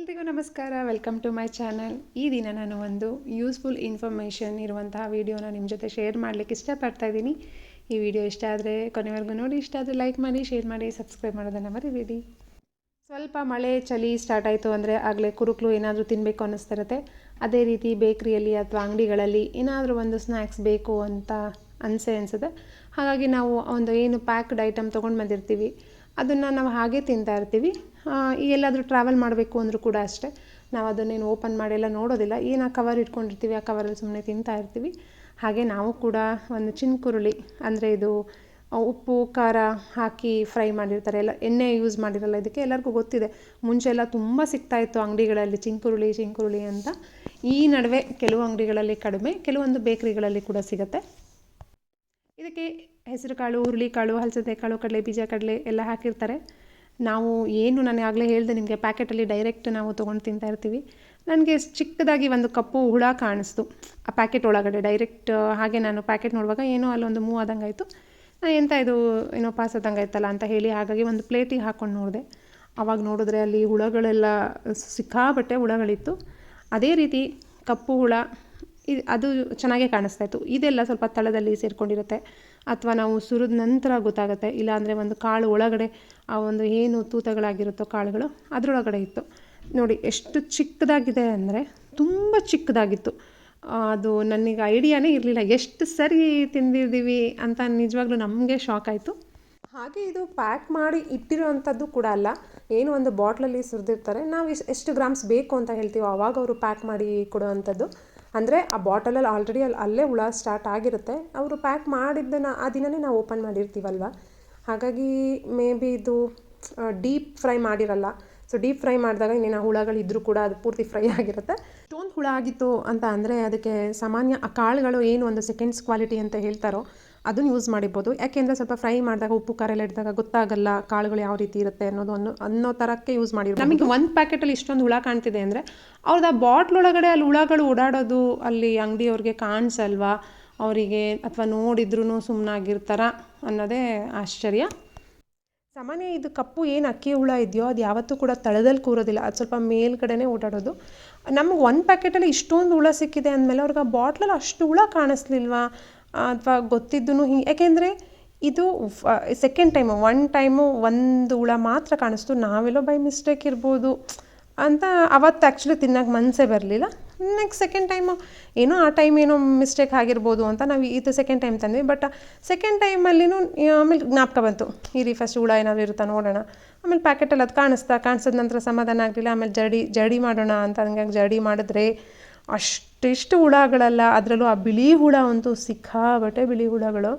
ಎಲ್ರಿಗೂ ನಮಸ್ಕಾರ. Welcome to my channel ಈ ದಿನ ನಾನು ಒಂದು ಯೂಸ್ಫುಲ್ ಇನ್ಫಾರ್ಮೇಷನ್ ಇರುವಂತಹ ವಿಡಿಯೋನ ನಿಮ್ಮ ಜೊತೆ ಶೇರ್ ಮಾಡಲಿಕ್ಕೆ ಇಷ್ಟಪಡ್ತಾ ಇದ್ದೀನಿ. ಈ ವಿಡಿಯೋ ಇಷ್ಟ ಆದರೆ ಕೊನೆವರೆಗೂ ನೋಡಿ. ಇಷ್ಟ ಆದರೆ ಲೈಕ್ ಮಾಡಿ ಶೇರ್ ಮಾಡಿ ಸಬ್ಸ್ಕ್ರೈಬ್ ಮಾಡೋದನ್ನು ಮರಿಬೇಡಿ. ಸ್ವಲ್ಪ ಮಳೆ, ಚಳಿ ಸ್ಟಾರ್ಟ್ ಆಯಿತು ಅಂದರೆ ಆಗಲೇ ಕುರುಕ್ಲು ಏನಾದರೂ ತಿನ್ನಬೇಕು ಅನ್ನಿಸ್ತಿರುತ್ತೆ ಅದೇ ರೀತಿ ಬೇಕ್ರಿಯಲ್ಲಿ ಅಥವಾ ಅಂಗಡಿಗಳಲ್ಲಿ ಏನಾದರೂ ಒಂದು ಸ್ನ್ಯಾಕ್ಸ್ ಬೇಕು ಅಂತ ಅನಿಸೆ ಅನಿಸುತ್ತೆ. ಹಾಗಾಗಿ ನಾವು ಒಂದು ಏನು ಪ್ಯಾಕ್ಡ್ ಐಟಮ್ ತೊಗೊಂಡು ಬಂದಿರ್ತೀವಿ. ಅದನ್ನು ನಾವು ಹಾಗೆ ತಿಂತಾ ಇರ್ತೀವಿ. ಎಲ್ಲಾದರೂ ಟ್ರಾವೆಲ್ ಮಾಡಬೇಕು ಅಂದರೂ ಕೂಡ ಅಷ್ಟೇ. ನಾವು ಅದನ್ನೇನು ಓಪನ್ ಮಾಡಿ ಎಲ್ಲ ನೋಡೋದಿಲ್ಲ. ಏನು ಆ ಕವರ್ ಇಟ್ಕೊಂಡಿರ್ತೀವಿ, ಆ ಕವರಲ್ಲಿ ಸುಮ್ಮನೆ ತಿಂತಾ ಇರ್ತೀವಿ. ಹಾಗೆ ನಾವು ಕೂಡ ಒಂದು ಚಿನ್ಕುರುಳಿ, ಅಂದರೆ ಇದು ಉಪ್ಪು, ಖಾರ ಹಾಕಿ ಫ್ರೈ ಮಾಡಿರ್ತಾರೆ. ಎಲ್ಲ, ಎಣ್ಣೆ ಯೂಸ್ ಮಾಡಿರಲ್ಲ, ಇದಕ್ಕೆ ಎಲ್ಲರಿಗೂ ಗೊತ್ತಿದೆ. ಮುಂಚೆ ಎಲ್ಲ ತುಂಬ ಸಿಗ್ತಾಯಿತ್ತು ಅಂಗಡಿಗಳಲ್ಲಿ ಚಿಂಕುರುಳಿ ಚಿಂಕುರುಳಿ ಅಂತ. ಈ ನಡುವೆ ಕೆಲವು ಅಂಗಡಿಗಳಲ್ಲಿ ಕಡಿಮೆ, ಕೆಲವೊಂದು ಬೇಕ್ರಿಗಳಲ್ಲಿ ಕೂಡ ಸಿಗುತ್ತೆ. ಇದಕ್ಕೆ ಹೆಸರು ಕಾಳು ಹುರುಳಿಕಾಳು ಹಲಸಂದೆ ಕಾಳು ಕಡಲೆ ಬೀಜ ಕಡಲೆ ಎಲ್ಲ ಹಾಕಿರ್ತಾರೆ. ನಾವು ಏನು ನಾನು ಆಗಲೇ ಹೇಳಿದೆ, ನಿಮಗೆ ಪ್ಯಾಕೆಟಲ್ಲಿ ಡೈರೆಕ್ಟ್ ನಾವು ತೊಗೊಂಡು ತಿಂತಾ ಇರ್ತೀವಿ. ನನಗೆ ಚಿಕ್ಕದಾಗಿ ಒಂದು ಕಪ್ಪು ಹುಳ ಕಾಣಿಸ್ತು. ಆ ಪ್ಯಾಕೆಟ್ ಒಳಗಡೆ ಡೈರೆಕ್ಟ್ ಹಾಗೆ ನಾನು ಪ್ಯಾಕೆಟ್ ನೋಡುವಾಗ ಏನೋ ಅಲ್ಲೊಂದು ಮೂವ್ ಆದಂಗೆ ಆಯಿತು. ನಾನು ಎಂತ ಇದು, ಏನೋ ಪಾಸ್ ಆದಂಗೆ ಆಯ್ತಲ್ಲ ಅಂತ ಹೇಳಿ ಹಾಗಾಗಿ ಒಂದು ಪ್ಲೇಟಿಗೆ ಹಾಕ್ಕೊಂಡು ನೋಡಿದೆ. ಆವಾಗ ನೋಡಿದ್ರೆ ಅಲ್ಲಿ ಹುಳಗಳೆಲ್ಲ ಸಿಕ್ಕಾಬಟ್ಟೆ ಹುಳಗಳಿತ್ತು. ಅದೇ ರೀತಿ ಕಪ್ಪು ಹುಳ ಇದು ಅದು ಚೆನ್ನಾಗೇ ಕಾಣಿಸ್ತಾ ಇತ್ತು. ಇದೆಲ್ಲ ಸ್ವಲ್ಪ ತಳದಲ್ಲಿ ಸೇರಿಕೊಂಡಿರುತ್ತೆ. ಅಥವಾ ನಾವು ಸುರಿದ ನಂತರ ಗೊತ್ತಾಗುತ್ತೆ. ಇಲ್ಲಾಂದರೆ ಒಂದು ಕಾಳು ಒಳಗಡೆ ಆ ಒಂದು ಏನು ತೂತಗಳಾಗಿರುತ್ತೋ ಕಾಳುಗಳು ಅದರೊಳಗಡೆ ಇತ್ತು. ನೋಡಿ, ಎಷ್ಟು ಚಿಕ್ಕದಾಗಿದೆ ಅಂದರೆ ತುಂಬ ಚಿಕ್ಕದಾಗಿತ್ತು. ಅದು ನನಗೆ ಐಡಿಯಾನೇ ಇರಲಿಲ್ಲ. ಎಷ್ಟು ಸರಿ ತಿಂದಿದ್ದೀವಿ ಅಂತ ನಿಜವಾಗ್ಲೂ ನಮಗೆ ಶಾಕ್ ಆಯಿತು. ಹಾಗೆ ಇದು ಪ್ಯಾಕ್ ಮಾಡಿ ಇಟ್ಟಿರೋವಂಥದ್ದು ಕೂಡ ಅಲ್ಲ. ಏನು ಒಂದು ಬಾಟ್ಲಲ್ಲಿ ಸುರಿದಿರ್ತಾರೆ. ನಾವು ಎಷ್ಟು ಗ್ರಾಮ್ಸ್ ಬೇಕು ಅಂತ ಹೇಳ್ತೀವೋ ಆವಾಗ ಅವರು ಪ್ಯಾಕ್ ಮಾಡಿ ಕೊಡೋವಂಥದ್ದು ಅಂದರೆ ಆ ಬಾಟಲಲ್ಲಿ ಆಲ್ರೆಡಿ ಅಲ್ಲಿ, ಅಲ್ಲೇ ಹುಳ ಸ್ಟಾರ್ಟ್ ಆಗಿರುತ್ತೆ. ಅವರು ಪ್ಯಾಕ್ ಮಾಡಿದ್ದನ್ನು ಆ ದಿನವೇ ನಾವು ಓಪನ್ ಮಾಡಿರ್ತೀವಲ್ವ? ಹಾಗಾಗಿ ಮೇ ಬಿ ಇದು ಡೀಪ್ ಫ್ರೈ ಮಾಡಿರಲ್ಲ. ಸೊ ಡೀಪ್ ಫ್ರೈ ಮಾಡಿದಾಗ ಇನ್ನೇನು ಹುಳಗಳು ಹುಳಗಳಿದ್ರೂ ಕೂಡ ಅದು ಪೂರ್ತಿ ಫ್ರೈ ಆಗಿರುತ್ತೆ. ಸ್ಟೋನ್ ಹುಳ ಆಗಿತ್ತು ಅಂತ ಅಂದರೆ ಅದಕ್ಕೆ ಸಾಮಾನ್ಯ ಆ ಕಾಳುಗಳು ಏನು ಒಂದು ಸೆಕೆಂಡ್ಸ್ ಕ್ವಾಲಿಟಿ ಅಂತ ಹೇಳ್ತಾರೋ ಅದನ್ನು ಯೂಸ್ ಮಾಡಿರ್ಬೋದು. ಯಾಕೆಂದರೆ ಸ್ವಲ್ಪ ಫ್ರೈ ಮಾಡಿದಾಗ ಉಪ್ಪು ಖಾರ ಎಲ್ಲ ಇಡಿದಾಗ ಗೊತ್ತಾಗಲ್ಲ ಕಾಳುಗಳು ಯಾವ ರೀತಿ ಇರುತ್ತೆ ಅನ್ನೋದು ಅನ್ನೋ ಅನ್ನೋ ಥರಕ್ಕೆ ಯೂಸ್ ಮಾಡಿರ್ಬೋದು. ನಮಗೆ ಒಂದು ಪ್ಯಾಕೆಟಲ್ಲಿ ಇಷ್ಟೊಂದು ಹುಳ ಕಾಣ್ತಿದೆ ಅಂದರೆ ಅವ್ರದ್ದು ಆ ಬಾಟ್ಲ್ ಒಳಗಡೆ ಅಲ್ಲಿ ಹುಳಗಳು ಓಡಾಡೋದು ಅಲ್ಲಿ ಅಂಗಡಿಯವ್ರಿಗೆ ಕಾಣಿಸಲ್ವಾ? ಅವರಿಗೆ ಅಥವಾ ನೋಡಿದ್ರೂ ಸುಮ್ಮನಾಗಿರ್ತಾರ ಅನ್ನೋದೇ ಆಶ್ಚರ್ಯ. ಸಾಮಾನ್ಯ ಇದು ಕಪ್ಪು ಏನು ಅಕ್ಕಿ ಹುಳ ಇದೆಯೋ ಅದು ಯಾವತ್ತೂ ಕೂಡ ತಳದಲ್ಲಿ ಕೂರೋದಿಲ್ಲ. ಅದು ಸ್ವಲ್ಪ ಮೇಲ್ಗಡೆನೇ ಓಡಾಡೋದು. ನಮ್ಗೆ ಒಂದು ಪ್ಯಾಕೆಟಲ್ಲಿ ಇಷ್ಟೊಂದು ಹುಳ ಸಿಕ್ಕಿದೆ ಅಂದಮೇಲೆ ಅವ್ರಿಗೆ ಆ ಬಾಟ್ಲಲ್ಲಿ ಅಷ್ಟು ಹುಳ ಕಾಣಿಸ್ಲಿಲ್ವಾ? ಅಥವಾ ಗೊತ್ತಿದ್ದೂ ಹಿಂಗೆ. ಯಾಕೆಂದರೆ ಇದು ಸೆಕೆಂಡ್ ಟೈಮು ಒನ್ ಟೈಮು ಒಂದು ಹುಳ ಮಾತ್ರ ಕಾಣಿಸ್ತು. ನಾವೆಲ್ಲೋ ಬೈ ಮಿಸ್ಟೇಕ್ ಇರ್ಬೋದು ಅಂತ ಅವತ್ತು ಆ್ಯಕ್ಚುಲಿ ತಿನ್ನೋಕೆ ಮನಸ್ಸೇ ಬರಲಿಲ್ಲ. ನೆಕ್ಸ್ಟ್ ಸೆಕೆಂಡ್ ಟೈಮು ಏನೋ ಆ ಟೈಮ್ ಏನೋ ಮಿಸ್ಟೇಕ್ ಆಗಿರ್ಬೋದು ಅಂತ ನಾವು ಇದು ಸೆಕೆಂಡ್ ಟೈಮ್ ತಂದ್ವಿ. ಬಟ್ ಸೆಕೆಂಡ್ ಟೈಮಲ್ಲಿನೂ ಆಮೇಲೆ ಜ್ಞಾಪಕ ಬಂತು. ಇರಿ ಫಸ್ಟ್ ಹುಳ ಏನಾದರೂ ಇರುತ್ತಾ ನೋಡೋಣ. ಆಮೇಲೆ ಪ್ಯಾಕೆಟಲ್ಲಿ ಅದು ಕಾಣಿಸ್ತಾ, ಕಾಣಿಸಿದ ನಂತರ ಸಮಾಧಾನ ಆಗಲಿಲ್ಲ. ಆಮೇಲೆ ಜಡಿ ಜಡಿ ಮಾಡೋಣ ಅಂತ ಹಂಗಾಗಿ ಜಡಿ ಮಾಡಿದ್ರೆ ಅಷ್ಟಿಷ್ಟು ಹುಳಗಳಲ್ಲ, ಅದರಲ್ಲೂ ಆ ಬಿಳಿ ಹುಳ ಅಂತೂ ಸಿಕ್ಕಾಬಟ್ಟೆ ಬಿಳಿ ಹುಳಗಳು.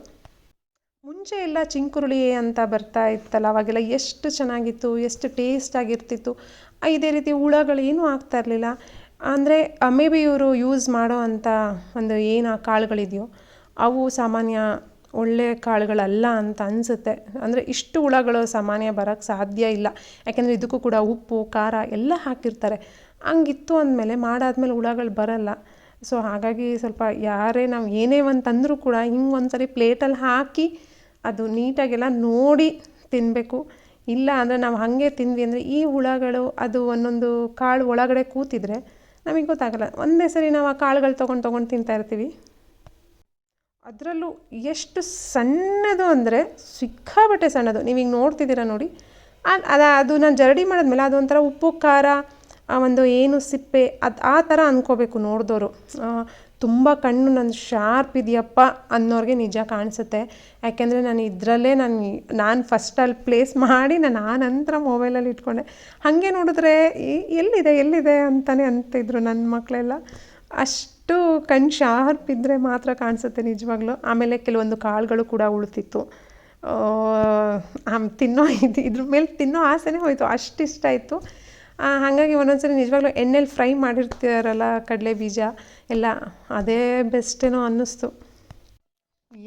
ಮುಂಚೆ ಎಲ್ಲ ಚಿಂಕುರುಳಿ ಅಂತ ಬರ್ತಾ ಇತ್ತಲ್ಲ, ಅವಾಗೆಲ್ಲ ಎಷ್ಟು ಚೆನ್ನಾಗಿತ್ತು, ಎಷ್ಟು ಟೇಸ್ಟ್ ಆಗಿರ್ತಿತ್ತು. ಇದೇ ರೀತಿ ಹುಳಗಳು ಏನೂ ಆಗ್ತಾ ಇರಲಿಲ್ಲ. ಅಂದರೆ ಮೇ ಬಿ ಇವರು ಯೂಸ್ ಮಾಡೋ ಅಂಥ ಒಂದು ಏನು ಆ ಕಾಳುಗಳಿದೆಯೋ, ಅವು ಸಾಮಾನ್ಯ ಒಳ್ಳೆ ಕಾಳುಗಳಲ್ಲ ಅಂತ ಅನಿಸುತ್ತೆ. ಅಂದರೆ ಇಷ್ಟು ಹುಳಗಳು ಸಾಮಾನ್ಯ ಬರೋಕ್ಕೆ ಸಾಧ್ಯ ಇಲ್ಲ. ಯಾಕೆಂದರೆ ಇದಕ್ಕೂ ಕೂಡ ಉಪ್ಪು, ಖಾರ ಎಲ್ಲ ಹಾಕಿರ್ತಾರೆ. ಹಂಗಿತ್ತು ಅಂದಮೇಲೆ ಮಾಡಾದ್ಮೇಲೆ ಹುಳಗಳು ಬರಲ್ಲ. ಸೊ ಹಾಗಾಗಿ ಸ್ವಲ್ಪ ಯಾರೇ ನಾವು ಏನೇ ಒಂದು ತಂದರೂ ಕೂಡ ಹಿಂಗೆ ಒಂದು ಸರಿ ಪ್ಲೇಟಲ್ಲಿ ಹಾಕಿ ಅದು ನೀಟಾಗೆಲ್ಲ ನೋಡಿ ತಿನ್ನಬೇಕು ಇಲ್ಲ ಅಂದರೆ ನಾವು ಹಾಗೆ ತಿಂದ್ವಿ ಅಂದರೆ ಈ ಹುಳಗಳು ಅದು ಒಂದೊಂದು ಕಾಳು ಒಳಗಡೆ ಕೂತಿದ್ರೆ ನಮಗೆ ಗೊತ್ತಾಗಲ್ಲ. ಒಂದೇ ಸರಿ ನಾವು ಆ ಕಾಳುಗಳು ತೊಗೊಂಡು ತೊಗೊಂಡು ತಿಂತಾ ಇರ್ತೀವಿ. ಅದರಲ್ಲೂ ಎಷ್ಟು ಸಣ್ಣದು ಅಂದರೆ ಸಿಕ್ಕಾಬಟ್ಟೆ ಸಣ್ಣದು. ನೀವೀಗ ನೋಡ್ತಿದ್ದೀರಾ ನೋಡಿ. ಅದು ಅದು ನಾನು ಜರಡಿ ಮಾಡಿದ್ಮೇಲೆ ಅದೊಂಥರ ಉಪ್ಪು, ಖಾರ ಆ ಒಂದು ಏನು ಸಿಪ್ಪೆ, ಅದು ಆ ಥರ ಅಂದ್ಕೋಬೇಕು ನೋಡಿದವರು ತುಂಬ ಕಣ್ಣು ನನ್ನ ಶಾರ್ಪ್ ಇದೆಯಪ್ಪ ಅನ್ನೋರಿಗೆ ನಿಜ ಕಾಣಿಸುತ್ತೆ. ಯಾಕೆಂದರೆ ನಾನು ಇದರಲ್ಲೇ ನಾನು ನಾನು ಫಸ್ಟಲ್ಲಿ ಪ್ಲೇಸ್ ಮಾಡಿ ನಾನು ಆ ನಂತರ ಮೊಬೈಲಲ್ಲಿ ಇಟ್ಕೊಂಡೆ. ಹಾಗೆ ನೋಡಿದ್ರೆ ಎಲ್ಲಿದೆ ಎಲ್ಲಿದೆ ಅಂತಲೇ ಅಂತಿದ್ರು ನನ್ನ ಮಕ್ಕಳೆಲ್ಲ ಅಷ್ಟು ಕಣ್ಣು ಶಾರ್ಪ್ ಇದ್ದರೆ ಮಾತ್ರ ಕಾಣಿಸುತ್ತೆ ನಿಜವಾಗ್ಲೂ. ಆಮೇಲೆ ಕೆಲವೊಂದು ಕಾಳುಗಳು ಕೂಡ ಉಳಿತಿತ್ತು. ತಿನ್ನೋ ಇದು, ಇದ್ರ ಮೇಲೆ ತಿನ್ನೋ ಆಸೆನೇ ಹೋಯಿತು. ಅಷ್ಟಿಷ್ಟ ಇತ್ತು ಹಾಗಾಗಿ ಒಂದೊಂದ್ಸರಿ ನಿಜವಾಗ್ಲೂ ಎಣ್ಣೆಲಿ ಫ್ರೈ ಮಾಡಿರ್ತಾರಲ್ಲ ಕಡಲೆ ಬೀಜ, ಎಲ್ಲ ಅದೇ ಬೆಸ್ಟೇನೋ ಅನ್ನಿಸ್ತು.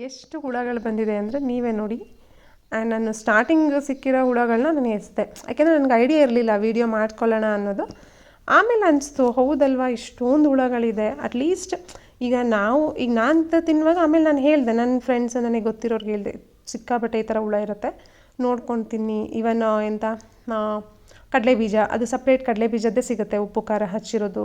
ಎಷ್ಟು ಹುಳಗಳು ಬಂದಿದೆ ಅಂದರೆ ನೀವೇ ನೋಡಿ. ನಾನು ಸ್ಟಾರ್ಟಿಂಗ್ ಸಿಕ್ಕಿರೋ ಹುಳಗಳನ್ನ ನಾನು ಎಸ್ದೆ ಯಾಕೆಂದರೆ ನನಗೆ ಐಡಿಯಾ ಇರಲಿಲ್ಲ ವೀಡಿಯೋ ಮಾಡ್ಕೊಳ್ಳೋಣ ಅನ್ನೋದು. ಆಮೇಲೆ ಅನಿಸ್ತು, ಹೌದಲ್ವಾ, ಇಷ್ಟೊಂದು ಹುಳಗಳಿದೆ. ಅಟ್ಲೀಸ್ಟ್ ಈಗ ನಾವು, ಈಗ ನಾನು ತಿನ್ನುವಾಗ ಆಮೇಲೆ ನಾನು ಹೇಳಿದೆ ನನ್ನ ಫ್ರೆಂಡ್ಸ್ ನನಗೆ ಗೊತ್ತಿರೋರ್ಗೆ ಹೇಳಿದೆ, ಸಿಕ್ಕಾಪಟ್ಟೆ ಈ ಥರ ಹುಳ ಇರುತ್ತೆ. ನೋಡ್ಕೊಂಡು ತಿನ್ನಿ. ಇವನ್ ಎಂತ ಕಡಲೆ ಬೀಜ ಅದು ಸಪ್ರೇಟ್ ಕಡಲೆ ಬೀಜದ್ದೇ ಸಿಗುತ್ತೆ. ಉಪ್ಪು, ಖಾರ ಹಚ್ಚಿರೋದು.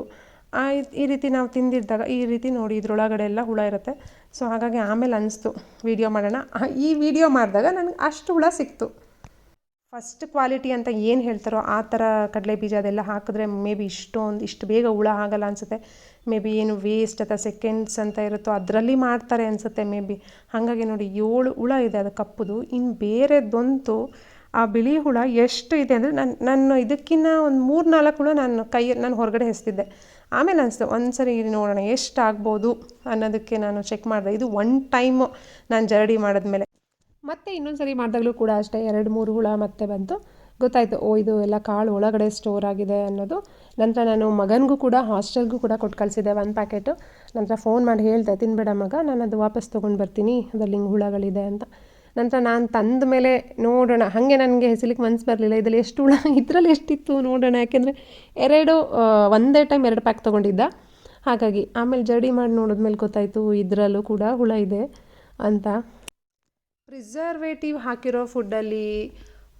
ಈ ರೀತಿ ನಾವು ತಿಂದಿದ್ದಾಗ, ಈ ರೀತಿ ನೋಡಿ ಇದ್ರೊಳಗಡೆ ಎಲ್ಲ ಹುಳ ಇರುತ್ತೆ. ಸೊ ಹಾಗಾಗಿ ಆಮೇಲೆ ಅನಿಸ್ತು. ವೀಡಿಯೋ ಮಾಡೋಣ. ಈ ವಿಡಿಯೋ ಮಾಡಿದಾಗ ನನಗೆ ಅಷ್ಟು ಹುಳ ಸಿಕ್ತು. ಫಸ್ಟ್ ಕ್ವಾಲಿಟಿ ಅಂತ ಏನು ಹೇಳ್ತಾರೋ ಆ ಥರ ಕಡಲೆ ಬೀಜ ಅದೆಲ್ಲ ಹಾಕಿದ್ರೆ ಮೇ ಬಿ ಇಷ್ಟೊಂದು ಇಷ್ಟು ಬೇಗ ಹುಳ ಆಗಲ್ಲ ಅನಿಸುತ್ತೆ. ಮೇ ಬಿ ಏನು ವೇಸ್ಟ್ ಅಥವಾ ಸೆಕೆಂಡ್ಸ್ ಅಂತ ಇರುತ್ತೋ ಅದರಲ್ಲಿ ಮಾಡ್ತಾರೆ ಅನಿಸುತ್ತೆ ಮೇ ಬಿ. ಹಾಗಾಗಿ ನೋಡಿ ಏಳು ಹುಳ ಇದೆ ಅದು ಕಪ್ಪುದು. ಇನ್ನು ಬೇರೆದಂತೂ ಆ ಬಿಳಿ ಹುಳ ಎಷ್ಟು ಇದೆ ಅಂದರೆ ನಾನು ನಾನು ಇದಕ್ಕಿನ್ನ ಒಂದು ಮೂರು ನಾಲ್ಕು ಹುಳ ನಾನು ಕೈ ನಾನು ಹೊರಗಡೆ ಹೆಸ್ತಿದ್ದೆ. ಆಮೇಲೆ ಅನಿಸ್ತು ಒಂದು ಸರಿ ನೋಡೋಣ ಎಷ್ಟು ಆಗ್ಬೋದು ಅನ್ನೋದಕ್ಕೆ ನಾನು ಚೆಕ್ ಮಾಡಿದೆ. ಇದು ಒನ್ ಟೈಮು ನಾನು ಜರಡಿ ಮಾಡಿದ್ಮೇಲೆ. ಮತ್ತೆ ಇನ್ನೊಂದು ಸರಿ ಮಾಡಿದಾಗಲೂ ಕೂಡ ಅಷ್ಟೇ ಎರಡು ಮೂರು ಹುಳ ಮತ್ತೆ ಬಂತು. ಗೊತ್ತಾಯಿತು, ಓ, ಇದು ಎಲ್ಲ ಕಾಳು ಒಳಗಡೆ ಸ್ಟೋರ್ ಆಗಿದೆ ಅನ್ನೋದು. ನಂತರ ನಾನು ಮಗನಿಗೂ ಕೂಡ ಹಾಸ್ಟೆಲ್ಗೂ ಕೂಡ ಕೊಟ್ಟು ಕಳಿಸಿದೆ ಒಂದು ಪ್ಯಾಕೆಟು ನಂತರ ಫೋನ್ ಮಾಡಿ ಹೇಳ್ದೆ, ತಿನ್ಬೇಡ ಮಗ ನಾನು ಅದು ವಾಪಸ್ ತೊಗೊಂಡು ಬರ್ತೀನಿ, ಅದರಲ್ಲಿ ಹಿಂಗೆ ಹುಳಗಳಿದೆ ಅಂತ. ನಂತರ ನಾನು ತಂದ ಮೇಲೆ ನೋಡೋಣ. ಹಾಗೆ ನನಗೆ ಹೆಸಲಿಕ್ಕೆ ಮನಸ್ಸು ಬರಲಿಲ್ಲ. ಇದರಲ್ಲಿ ಎಷ್ಟು ಹುಳ, ಇದರಲ್ಲಿ ಎಷ್ಟಿತ್ತು ನೋಡೋಣ. ಯಾಕೆಂದರೆ ಎರಡು ಒಂದೇ ಟೈಮ್ ಎರಡು ಪ್ಯಾಕ್ ತೊಗೊಂಡಿದ್ದ. ಹಾಗಾಗಿ ಆಮೇಲೆ ಜಡಿ ಮಾಡಿ ನೋಡಿದ್ಮೇಲೆ ಗೊತ್ತಾಯಿತು ಇದರಲ್ಲೂ ಕೂಡ ಹುಳ ಇದೆ ಅಂತ. ಪ್ರಿಸರ್ವೇಟಿವ್ ಹಾಕಿರೋ ಫುಡ್ಡಲ್ಲಿ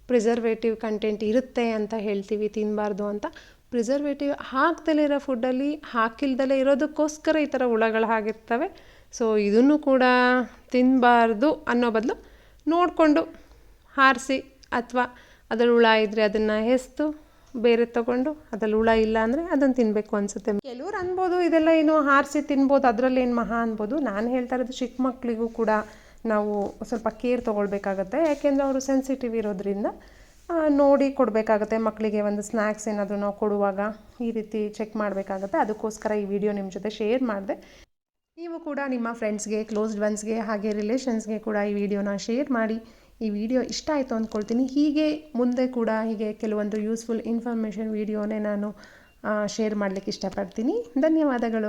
ಪ್ರಿಸರ್ವೇಟಿವ್ ಕಂಟೆಂಟ್ ಇರುತ್ತೆ ಅಂತ ಹೇಳ್ತೀವಿ ತಿನ್ನಬಾರ್ದು ಅಂತ. ಪ್ರಿಸರ್ವೇಟಿವ್ ಹಾಕ್ದಲೇ ಇರೋ ಫುಡ್ಡಲ್ಲಿ ಹಾಕಿಲ್ದಲೇ ಇರೋದಕ್ಕೋಸ್ಕರ ಈ ಥರ ಹುಳಗಳು ಆಗಿರ್ತವೆ. ಸೊ ಇದನ್ನು ಕೂಡ ತಿನ್ನಬಾರ್ದು ಅನ್ನೋ ಬದಲು ನೋಡಿಕೊಂಡು ಹಾರಿಸಿ ಅಥವಾ ಅದ್ರಲ್ಲಿ ಹುಳ ಇದ್ದರೆ ಅದನ್ನು ಹೆಸ್ತು, ಬೇರೆ ತಗೊಂಡು ಅದ್ರಲ್ಲಿ ಹುಳ ಇಲ್ಲ ಅಂದರೆ ಅದನ್ನು ತಿನ್ನಬೇಕು ಅನಿಸುತ್ತೆ. ಕೆಲವ್ರು ಅನ್ಬೋದು ಇದೆಲ್ಲ ಏನು ಹಾರಿಸಿ ತಿನ್ಬೋದು, ಅದರಲ್ಲಿ ಏನು ಮಹಾ ಅನ್ಬೋದು. ನಾನು ಹೇಳ್ತಾ ಇರೋದು ಚಿಕ್ಕ ಮಕ್ಕಳಿಗೂ ಕೂಡ ನಾವು ಸ್ವಲ್ಪ ಕೇರ್ ತೊಗೊಳ್ಬೇಕಾಗತ್ತೆ. ಯಾಕೆಂದರೆ ಅವರು ಸೆನ್ಸಿಟಿವ್ ಇರೋದ್ರಿಂದ ನೋಡಿ ಕೊಡಬೇಕಾಗತ್ತೆ. ಮಕ್ಕಳಿಗೆ ಒಂದು ಸ್ನ್ಯಾಕ್ಸ್ ಏನಾದರೂ ನಾವು ಕೊಡುವಾಗ ಈ ರೀತಿ ಚೆಕ್ ಮಾಡಬೇಕಾಗತ್ತೆ. ಅದಕ್ಕೋಸ್ಕರ ಈ ವಿಡಿಯೋ ನಿಮ್ಮ ಜೊತೆ ಶೇರ್ ಮಾಡಿದೆ. ನೀವು ಕೂಡ ನಿಮ್ಮ ಫ್ರೆಂಡ್ಸ್ಗೆ ಕ್ಲೋಸ್ಡ್ ಒನ್ಸ್ಗೆ ಹಾಗೆ ರಿಲೇಷನ್ಸ್ಗೆ ಕೂಡ ಈ ವಿಡಿಯೋನ ಶೇರ್ ಮಾಡಿ. ಈ ವಿಡಿಯೋ ಇಷ್ಟ ಆಯಿತು ಅಂದ್ಕೊಳ್ತೀನಿ ಹೀಗೆ ಮುಂದೆ ಕೂಡ ಹೀಗೆ ಕೆಲವೊಂದು ಯೂಸ್ಫುಲ್ ಇನ್ಫಾರ್ಮೇಷನ್ ವಿಡಿಯೋನೇ ನಾನು ಶೇರ್ ಮಾಡಲಿಕ್ಕೆ ಇಷ್ಟಪಡ್ತೀನಿ. ಧನ್ಯವಾದಗಳು.